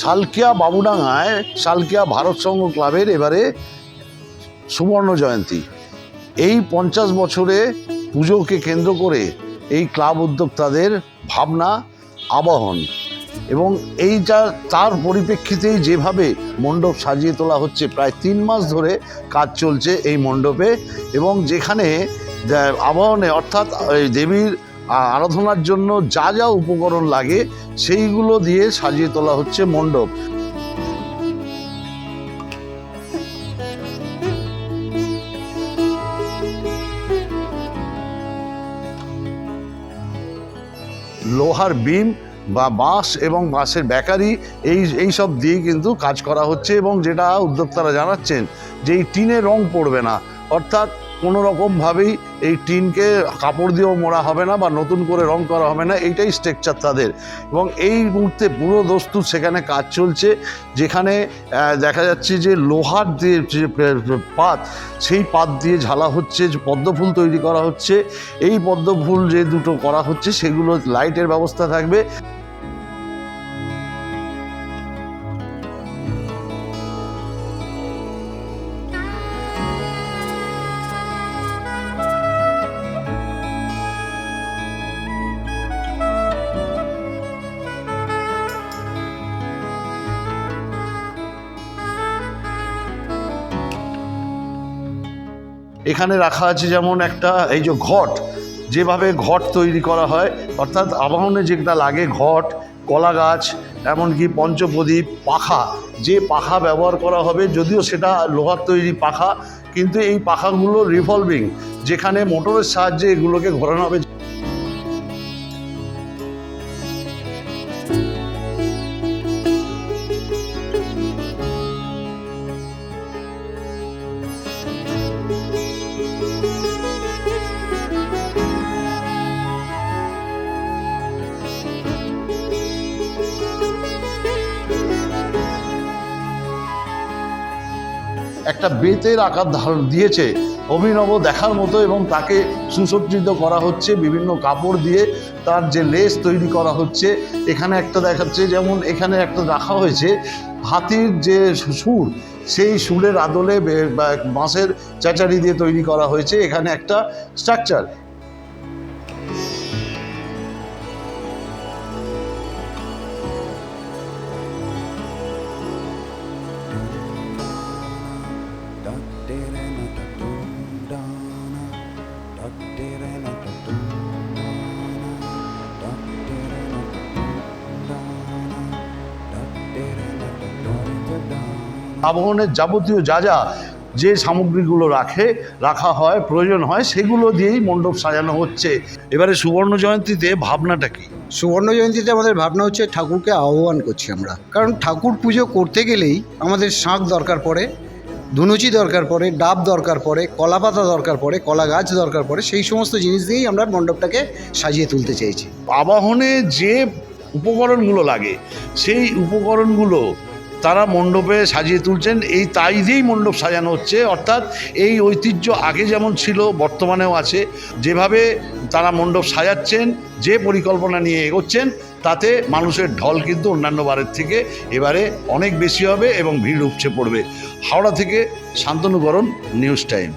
সালকিয়া বাবুডাঙ্গায় সালকিয়া ভারত সংঘ ক্লাবের এবারে সুবর্ণ জয়ন্তী। এই পঞ্চাশ বছরে পুজোকে কেন্দ্র করে এই ক্লাব উদ্যোক্তাদের ভাবনা, আবাহন এবং এইটা তার পরিপ্রেক্ষিতেই যেভাবে মণ্ডপ সাজিয়ে তোলা হচ্ছে, প্রায় তিন মাস ধরে কাজ চলছে এই মণ্ডপে এবং যেখানে আবাহনে অর্থাৎ দেবীর আরাধনার জন্য যা যা উপকরণ লাগে, সেইগুলো দিয়ে সাজিয়ে তোলা হচ্ছে মণ্ডপ। লোহার বিম বা বাঁশ এবং বাঁশের ব্যাকারি এই এই সব দিয়ে কিন্তু কাজ করা হচ্ছে এবং যেটা উদ্যোক্তারা জানাচ্ছেন যে এই টিনে রং পড়বে না। অর্থাৎ কোনো রকমভাবেই এই টিনকে কাপড় দিয়েও মোড়া হবে না বা নতুন করে রং করা হবে না, এইটাই স্ট্রাকচার তাদের। এবং এই মুহূর্তে পুরো দস্তুর সেখানে কাজ চলছে, যেখানে দেখা যাচ্ছে যে লোহার যে যে পাত, সেই পাত দিয়ে ঝালা হচ্ছে, যে পদ্মফুল তৈরি করা হচ্ছে। এই পদ্মফুল যে দুটো করা হচ্ছে, সেগুলো লাইটের ব্যবস্থা থাকবে। এখানে রাখা আছে যেমন একটা, এই যে ঘট, যেভাবে ঘট তৈরি করা হয়, অর্থাৎ আবাহনে যেটা লাগে ঘট, কলা গাছ, এমনকি পঞ্চপ্রদীপ, পাখা, যে পাখা ব্যবহার করা হবে, যদিও সেটা লোহার তৈরি পাখা, কিন্তু এই পাখাগুলো রিভলভিং যেখানে মোটরের সাহায্যে এগুলোকে ঘোরানো হবে। একটা বেতের আকার ধারণ দিয়েছে। অভিনব দেখার মতো এবং তাকে সুসজ্জিত করা হচ্ছে, বিভিন্ন কাপড় দিয়ে তার যে লেস তৈরি করা হচ্ছে। এখানে একটা দেখাচ্ছে, যেমন এখানে একটা রাখা হয়েছে, হাতির যে সুর, সেই সুরের আদলে বাঁশের চাচারি দিয়ে তৈরি করা হয়েছে। এখানে একটা স্ট্রাকচার আবহনের যাবতীয় যা যা যে সামগ্রীগুলো রাখে, রাখা হয়, প্রয়োজন হয়, সেগুলো দিয়েই মণ্ডপ সাজানো হচ্ছে। এবারে সুবর্ণ জয়ন্তীতে ভাবনাটা কি? সুবর্ণ জয়ন্তীতে আমাদের ভাবনা হচ্ছে ঠাকুরকে আহ্বান করছি আমরা। কারণ ঠাকুর পুজো করতে গেলেই আমাদের শাঁখ দরকার পড়ে। ধুনুচি দরকার পড়ে, ডাব দরকার পড়ে কলা পাতা দরকার পড়ে কলা গাছ দরকার পড়ে, সেই সমস্ত জিনিস দিয়েই আমরা মণ্ডপটাকে সাজিয়ে তুলতে চেয়েছি। আবাহনে যে উপকরণগুলো লাগে, সেই উপকরণগুলো তারা মণ্ডপে সাজিয়ে তুলছেন। এই তাই দিয়েই মণ্ডপ সাজানো হচ্ছে। অর্থাৎ এই ঐতিহ্য আগে যেমন ছিল, বর্তমানেও আছে। যেভাবে তারা মণ্ডপ সাজাচ্ছেন, যে পরিকল্পনা নিয়ে এগোচ্ছেন তাতে মানুষের ঢল কিন্তু অন্যান্য বারের থেকে এবারে অনেক বেশি হবে এবং ভিড় উপচে পড়বে। হাওড়া থেকে শান্তনুকরণ নিউজ টাইম।